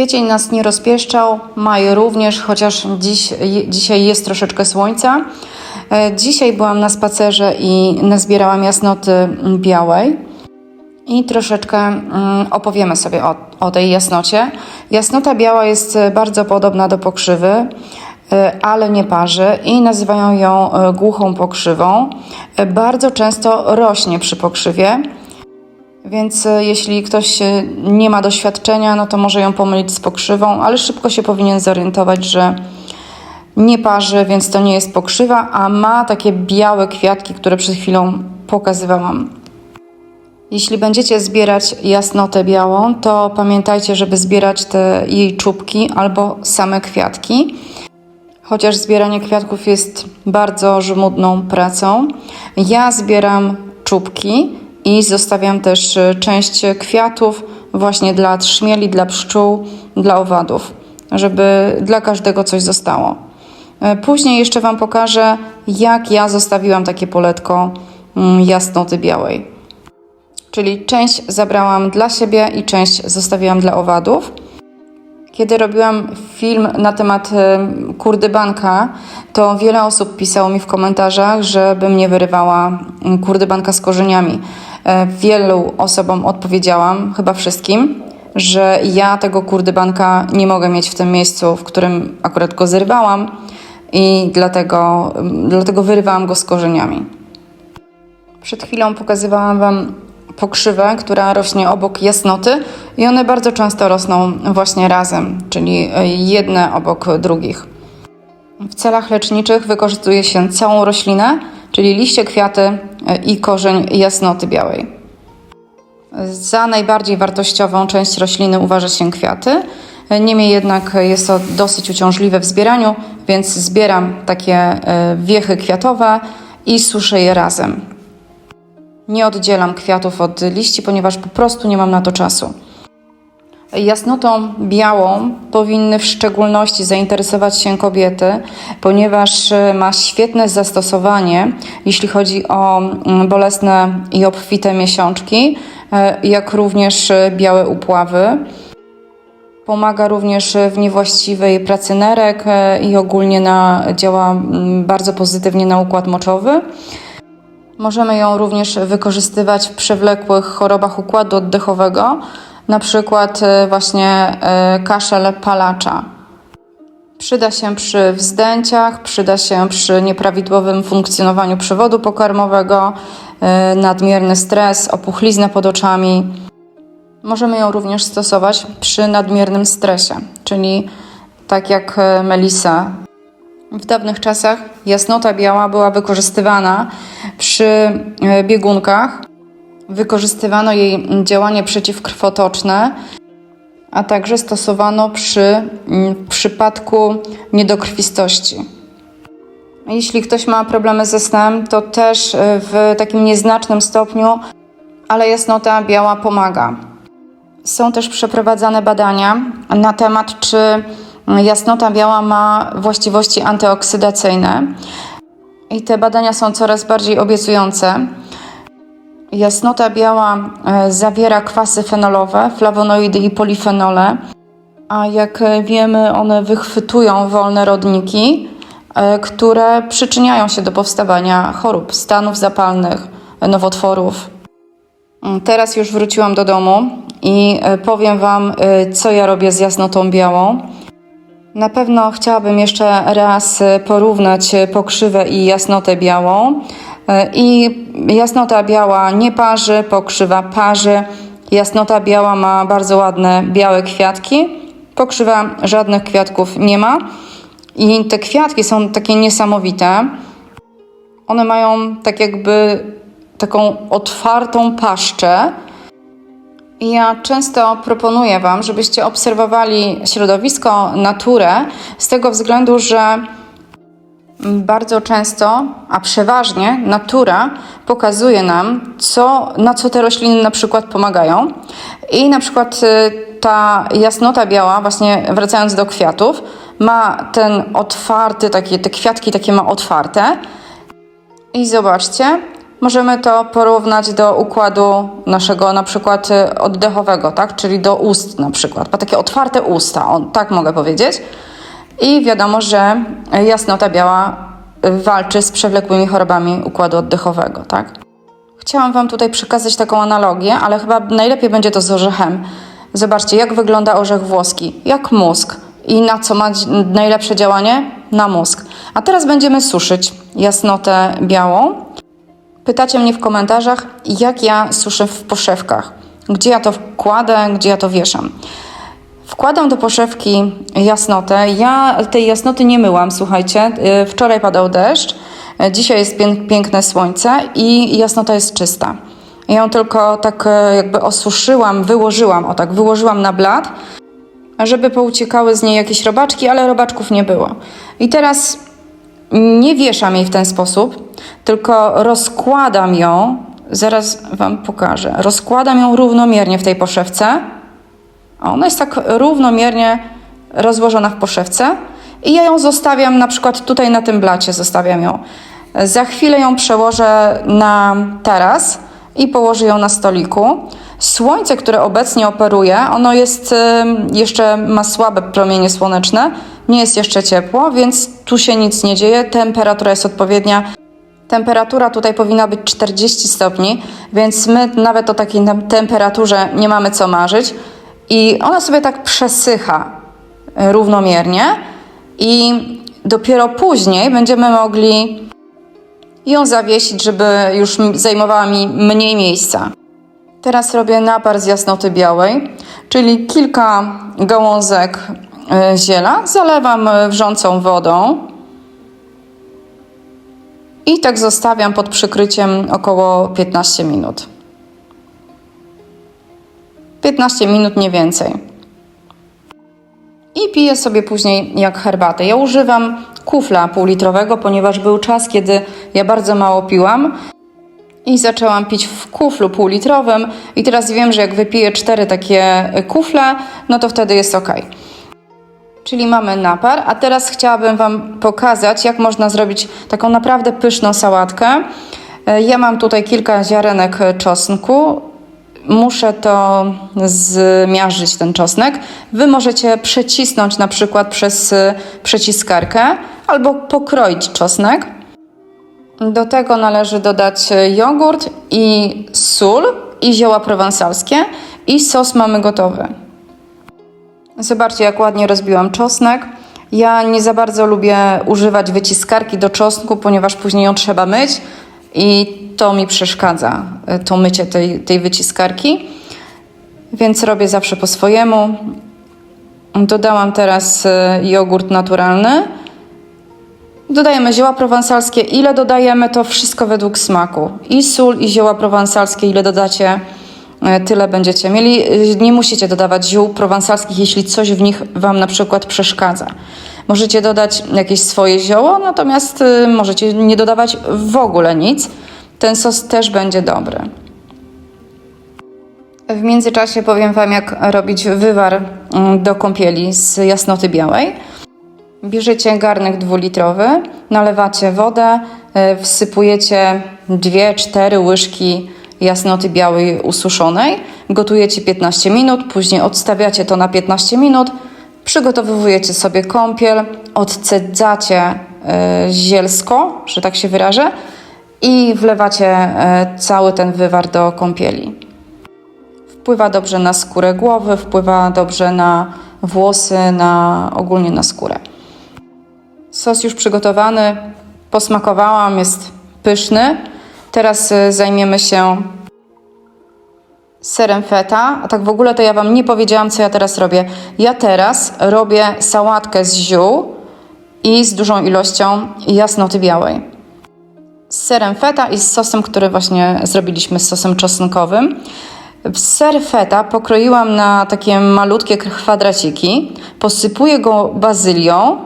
Kwiecień nas nie rozpieszczał, maj również, chociaż dziś, dzisiaj jest troszeczkę słońca. E, Dzisiaj byłam na spacerze i nazbierałam jasnoty białej. I troszeczkę mm, opowiemy sobie o, o tej jasnocie. Jasnota biała jest e, bardzo podobna do pokrzywy, e, ale nie parzy i nazywają ją głuchą pokrzywą. Bardzo często rośnie przy pokrzywie. Więc e, jeśli ktoś e, nie ma doświadczenia, no to może ją pomylić z pokrzywą, ale szybko się powinien zorientować, że nie parzy, więc to nie jest pokrzywa, a ma takie białe kwiatki, które przed chwilą pokazywałam. Jeśli będziecie zbierać jasnotę białą, to pamiętajcie, żeby zbierać te jej czubki albo same kwiatki. Chociaż zbieranie kwiatków jest bardzo żmudną pracą, ja zbieram czubki i zostawiam też e, część kwiatów właśnie dla trzmieli, dla pszczół, dla owadów, żeby dla każdego coś zostało. E, Później jeszcze Wam pokażę, jak ja zostawiłam takie poletko mm, jasnoty białej. Czyli część zabrałam dla siebie i część zostawiłam dla owadów. Kiedy robiłam film na temat em, kurdybanka, to wiele osób pisało mi w komentarzach, żebym nie wyrywała mm, kurdybanka z korzeniami. E, Wielu osobom odpowiedziałam, chyba wszystkim, że ja tego kurdybanka nie mogę mieć w tym miejscu, w którym akurat go zrywałam i dlatego, dlatego wyrywałam go z korzeniami. Przed chwilą pokazywałam Wam pokrzywę, która rośnie obok jasnoty i one bardzo często rosną właśnie razem, czyli e, jedne obok drugich. W celach leczniczych wykorzystuje się całą roślinę, czyli liście, kwiaty e, i korzeń jasnoty białej. Za najbardziej wartościową część rośliny uważa się kwiaty. Niemniej jednak jest to dosyć uciążliwe w zbieraniu, więc zbieram takie e, wiechy kwiatowe i suszę je razem. Nie oddzielam kwiatów od liści, ponieważ po prostu nie mam na to czasu. Jasnotą białą powinny w szczególności zainteresować się kobiety, ponieważ e, ma świetne zastosowanie, jeśli chodzi o mm, bolesne i obfite miesiączki, e, jak również e, białe upławy. Pomaga również w niewłaściwej pracy nerek i ogólnie na, działa mm, bardzo pozytywnie na układ moczowy. Możemy ją również wykorzystywać w przewlekłych chorobach układu oddechowego, na przykład e, właśnie e, kaszel palacza. Przyda się przy wzdęciach, przyda się przy nieprawidłowym funkcjonowaniu przewodu pokarmowego, e, nadmierny stres, opuchlizna pod oczami. Możemy ją również stosować przy nadmiernym stresie, czyli tak jak melisa. W dawnych czasach jasnota biała była wykorzystywana przy biegunkach. Wykorzystywano jej działanie przeciwkrwotoczne, a także stosowano przy mm, w przypadku niedokrwistości. Jeśli ktoś ma problemy ze snem, to też e, w takim nieznacznym stopniu, ale jasnota biała pomaga. Są też przeprowadzane badania na temat, czy jasnota biała ma właściwości antyoksydacyjne. I te badania są coraz bardziej obiecujące. Jasnota biała e, zawiera kwasy fenolowe, flawonoidy i polifenole, a jak wiemy, one wychwytują wolne rodniki, e, które przyczyniają się do powstawania chorób, stanów zapalnych, nowotworów. Mm, Teraz już wróciłam do domu i e, powiem Wam, co ja robię z jasnotą białą. Na pewno chciałabym jeszcze raz e, porównać e, pokrzywę i jasnotę białą. E, I jasnota biała nie parzy, pokrzywa parzy. Jasnota biała ma bardzo ładne białe kwiatki, pokrzywa żadnych kwiatków nie ma. I te kwiatki są takie niesamowite. One mają tak jakby taką otwartą paszczę. Ja często proponuję Wam, żebyście obserwowali środowisko, naturę, z tego względu, że bardzo często, a przeważnie natura pokazuje nam, co, na co te rośliny na przykład pomagają. I na przykład y, ta jasnota biała, właśnie wracając do kwiatów, ma ten otwarty, takie, te kwiatki takie ma otwarte. I zobaczcie, możemy to porównać do układu naszego na przykład y, oddechowego, tak? Czyli do ust na przykład. Ma takie otwarte usta, on, tak mogę powiedzieć. I wiadomo, że jasnota biała walczy z przewlekłymi chorobami układu oddechowego, tak? Chciałam Wam tutaj przekazać taką analogię, ale chyba najlepiej będzie to z orzechem. Zobaczcie, jak wygląda orzech włoski, jak mózg i na co ma najlepsze działanie? Na mózg. A teraz będziemy suszyć jasnotę białą. Pytacie mnie w komentarzach, jak ja suszę w poszewkach. Gdzie ja to wkładę, gdzie ja to wieszam. Wkładam do poszewki jasnotę. Ja tej jasnoty nie myłam, słuchajcie. Yy, Wczoraj padał deszcz, yy, dzisiaj jest pię- piękne słońce i jasnota jest czysta. Ja ją tylko tak yy, jakby osuszyłam, wyłożyłam, o tak, wyłożyłam na blat, żeby pouciekały z niej jakieś robaczki, ale robaczków nie było. I teraz nie wieszam jej w ten sposób, tylko rozkładam ją, zaraz Wam pokażę, rozkładam ją równomiernie w tej poszewce. Ona jest tak równomiernie rozłożona w poszewce i ja ją zostawiam na przykład tutaj na tym blacie, zostawiam ją. Za chwilę ją przełożę na taras i położę ją na stoliku. Słońce, które obecnie operuje, ono jest jeszcze ma słabe promienie słoneczne, nie jest jeszcze ciepło, więc tu się nic nie dzieje. Temperatura jest odpowiednia. Temperatura tutaj powinna być 40 stopni, więc my nawet o takiej tem- temperaturze nie mamy co marzyć. I ona sobie tak przesycha y, równomiernie i dopiero później będziemy mogli ją zawiesić, żeby już zajmowała mi mniej miejsca. Teraz robię napar z jasnoty białej, czyli kilka gałązek ziela. Zalewam y, wrzącą wodą i tak zostawiam pod przykryciem około 15 minut. 15 minut, nie więcej. I piję sobie później jak herbatę. Ja używam kufla półlitrowego, ponieważ był czas, kiedy ja bardzo mało piłam i zaczęłam pić w kuflu półlitrowym i teraz wiem, że jak wypiję cztery takie kufle, no to wtedy jest ok. Czyli mamy napar, a teraz chciałabym Wam pokazać, jak można zrobić taką naprawdę pyszną sałatkę. E, Ja mam tutaj kilka ziarenek czosnku. Muszę to zmiażdżyć, ten czosnek. Wy możecie przecisnąć na przykład przez y, przeciskarkę albo pokroić czosnek. Do tego należy dodać jogurt i sól i zioła prowansalskie i sos mamy gotowy. Zobaczcie, jak ładnie rozbiłam czosnek. Ja nie za bardzo lubię używać wyciskarki do czosnku, ponieważ później ją trzeba myć i to mi przeszkadza, y, to mycie tej, tej wyciskarki. Więc robię zawsze po swojemu. Dodałam teraz y, jogurt naturalny. Dodajemy zioła prowansalskie. Ile dodajemy, to wszystko według smaku. I sól, i zioła prowansalskie, ile dodacie, tyle będziecie mieli. E, Nie musicie dodawać ziół prowansalskich, jeśli coś w nich Wam na przykład przeszkadza. Możecie dodać jakieś swoje zioło, natomiast e, możecie nie dodawać w ogóle nic. Ten sos też będzie dobry. W międzyczasie powiem Wam, jak robić wywar mm, do kąpieli z jasnoty białej. Bierzecie garnek dwulitrowy, nalewacie wodę, e, wsypujecie 2-4 łyżki jasnoty białej ususzonej, gotujecie 15 minut, później odstawiacie to na 15 minut, przygotowujecie sobie kąpiel, odcedzacie e, zielsko, że tak się wyrażę, i wlewacie e, cały ten wywar do kąpieli. Wpływa dobrze na skórę głowy, wpływa dobrze na włosy, na ogólnie na skórę. Sos już przygotowany, posmakowałam, jest pyszny. Teraz y, zajmiemy się serem feta. A tak w ogóle to ja Wam nie powiedziałam, co ja teraz robię. Ja teraz robię sałatkę z ziół i z dużą ilością jasnoty białej. Z serem feta i z sosem, który właśnie zrobiliśmy z sosem czosnkowym. Ser feta pokroiłam na takie malutkie kwadraciki, posypuję go bazylią,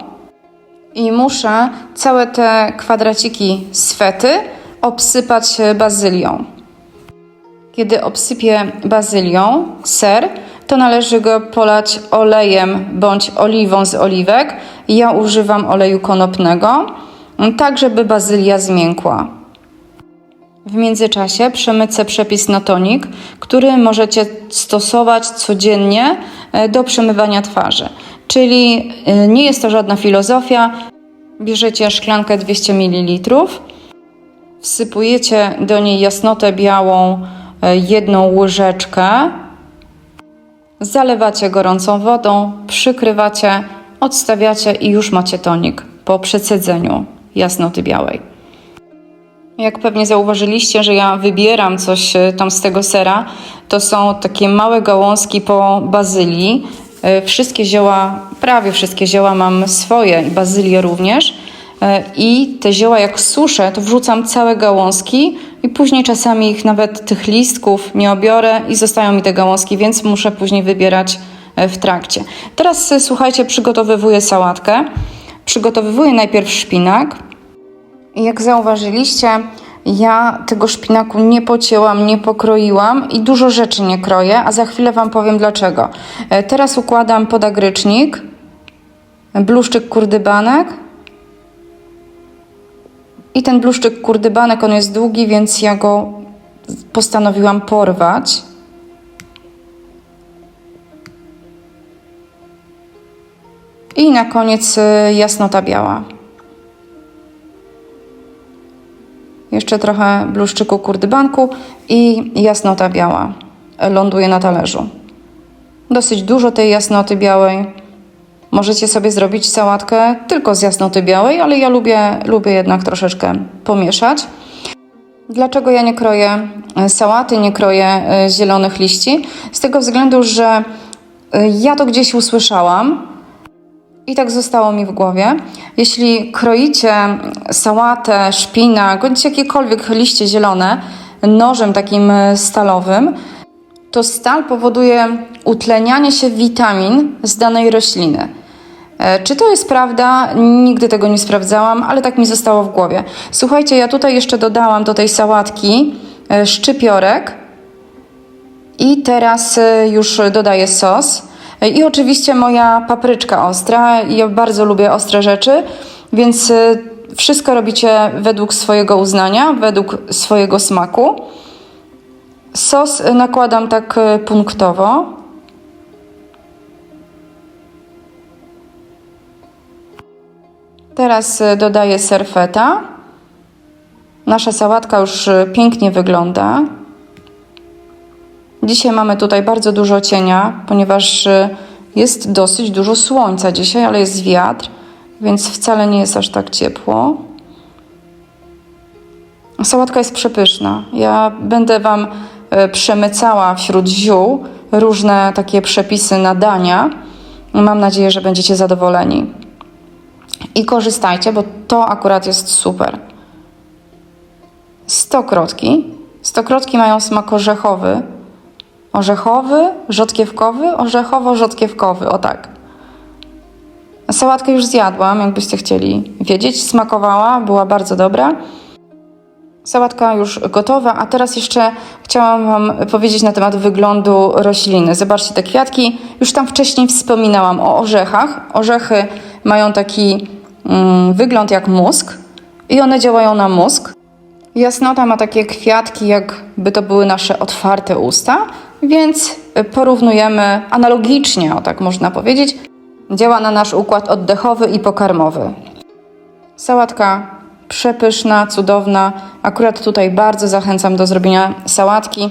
i muszę całe te kwadraciki z fety obsypać bazylią. Kiedy obsypię bazylią ser, to należy go polać olejem bądź oliwą z oliwek. Ja używam oleju konopnego, tak żeby bazylia zmiękła. W międzyczasie przemycę przepis na tonik, który możecie stosować codziennie e, do przemywania twarzy. Czyli e, nie jest to żadna filozofia. Bierzecie szklankę 200 ml, wsypujecie do niej jasnotę białą, e, jedną łyżeczkę, zalewacie gorącą wodą, przykrywacie, odstawiacie i już macie tonik po przecedzeniu jasnoty białej. Jak pewnie zauważyliście, że ja wybieram coś e, tam z tego sera, to są takie małe gałązki po bazylii. E, Wszystkie zioła, prawie wszystkie zioła mam swoje i bazylię również. E, I te zioła jak suszę, to wrzucam całe gałązki i później czasami ich nawet tych listków nie obiorę i zostają mi te gałązki, więc muszę później wybierać e, w trakcie. Teraz e, słuchajcie, przygotowywuję sałatkę. Przygotowywuję najpierw szpinak. Jak zauważyliście, ja tego szpinaku nie pocięłam, nie pokroiłam i dużo rzeczy nie kroję, a za chwilę Wam powiem dlaczego. Teraz układam podagrycznik, bluszczyk kurdybanek i ten bluszczyk kurdybanek, on jest długi, więc ja go postanowiłam porwać. I na koniec y, jasnota biała. Jeszcze trochę bluszczyku kurdybanku i jasnota biała ląduje na talerzu. Dosyć dużo tej jasnoty białej. Możecie sobie zrobić sałatkę tylko z jasnoty białej, ale ja lubię, lubię jednak troszeczkę pomieszać. Dlaczego ja nie kroję e, sałaty, nie kroję e, zielonych liści? Z tego względu, że e, ja to gdzieś usłyszałam, i tak zostało mi w głowie. Jeśli kroicie sałatę, szpinak, bądź jakiekolwiek liście zielone nożem takim stalowym, to stal powoduje utlenianie się witamin z danej rośliny. E, Czy to jest prawda? Nigdy tego nie sprawdzałam, ale tak mi zostało w głowie. Słuchajcie, ja tutaj jeszcze dodałam do tej sałatki e, szczypiorek i teraz e, już dodaję sos. I oczywiście moja papryczka ostra. Ja bardzo lubię ostre rzeczy, więc wszystko robicie według swojego uznania, według swojego smaku. Sos nakładam tak punktowo. Teraz e, dodaję serfeta. Nasza sałatka już e, pięknie wygląda. Dzisiaj mamy tutaj bardzo dużo cienia, ponieważ y, jest dosyć dużo słońca dzisiaj, ale jest wiatr, więc wcale nie jest aż tak ciepło. Sałatka jest przepyszna. Ja będę Wam przemycała wśród ziół różne takie przepisy na dania. Mam nadzieję, że będziecie zadowoleni. I korzystajcie, bo to akurat jest super. Stokrotki. Stokrotki mają smak orzechowy. Orzechowy, rzodkiewkowy, orzechowo-rzodkiewkowy, o tak. Sałatkę już zjadłam, jakbyście chcieli wiedzieć. Smakowała, była bardzo dobra. Sałatka już gotowa, a teraz jeszcze chciałam Wam powiedzieć na temat wyglądu rośliny. Zobaczcie te kwiatki. Już tam wcześniej wspominałam o orzechach. Orzechy mają taki wygląd jak mózg i one działają na mózg. Jasnota ma takie kwiatki, jakby to były nasze otwarte usta, więc porównujemy analogicznie, o tak można powiedzieć, działa na nasz układ oddechowy i pokarmowy. Sałatka przepyszna, cudowna. Akurat tutaj bardzo zachęcam do zrobienia sałatki.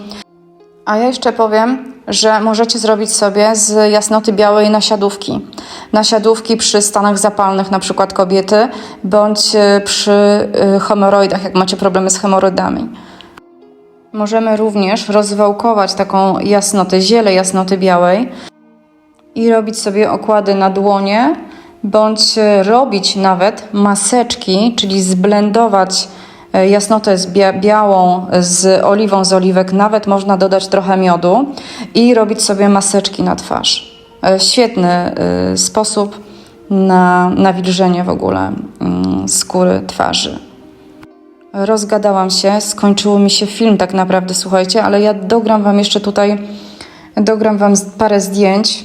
A ja jeszcze powiem, że możecie zrobić sobie z jasnoty białej nasiadówki. Nasiadówki przy stanach zapalnych, na przykład kobiety, bądź y, przy y, hemoroidach, jak macie problemy z hemoroidami. Możemy również rozwałkować taką jasnotę, ziele jasnoty białej i robić sobie okłady na dłonie, bądź e, robić nawet maseczki, czyli zblendować e, jasnotę z bia białą z oliwą z oliwek, nawet można dodać trochę miodu i robić sobie maseczki na twarz. E, Świetny e, sposób na nawilżenie w ogóle mm, skóry twarzy. Rozgadałam się, skończyło mi się film tak naprawdę, słuchajcie, ale ja dogram wam jeszcze tutaj, dogram wam parę zdjęć,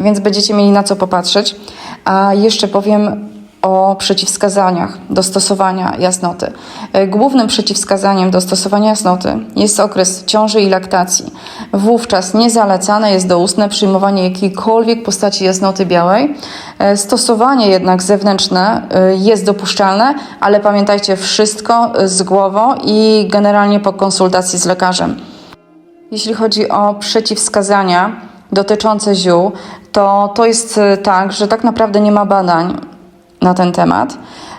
więc będziecie mieli na co popatrzeć. A jeszcze powiem o przeciwwskazaniach do stosowania jasnoty. E, Głównym przeciwwskazaniem do stosowania jasnoty jest okres ciąży i laktacji. Wówczas niezalecane jest doustne przyjmowanie jakiejkolwiek postaci jasnoty białej. E, Stosowanie jednak zewnętrzne e, jest dopuszczalne, ale pamiętajcie wszystko z głową i generalnie po konsultacji z lekarzem. Jeśli chodzi o przeciwwskazania dotyczące ziół, to to jest tak, że tak naprawdę nie ma badań na ten temat.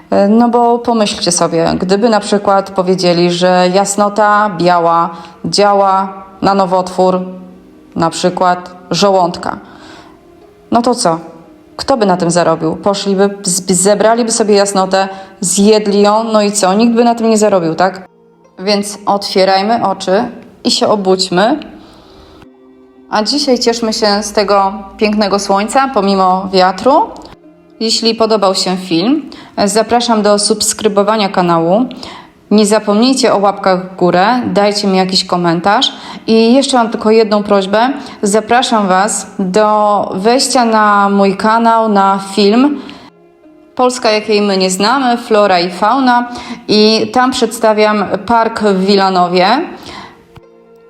E, No bo pomyślcie sobie, gdyby na przykład powiedzieli, że jasnota biała działa na nowotwór, na przykład żołądka, no to co? Kto by na tym zarobił? Poszliby, zebraliby sobie jasnotę, zjedli ją, no i co? Nikt by na tym nie zarobił, tak? Więc otwierajmy oczy i się obudźmy. A dzisiaj cieszmy się z tego pięknego słońca, pomimo wiatru. Jeśli podobał się film, zapraszam do subskrybowania kanału. Nie zapomnijcie o łapkach w górę, dajcie mi jakiś komentarz. I jeszcze mam tylko jedną prośbę. Zapraszam Was do wejścia na mój kanał, na film. Polska, jakiej my nie znamy, flora i fauna. I tam przedstawiam park w Wilanowie.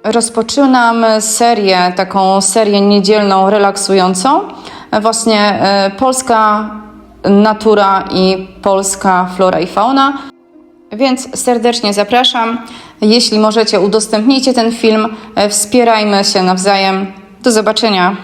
Rozpoczynam serię, taką serię niedzielną, relaksującą. Właśnie e, polska natura i polska flora i fauna. Więc serdecznie zapraszam. Jeśli możecie, udostępnijcie ten film. E, Wspierajmy się nawzajem. Do zobaczenia.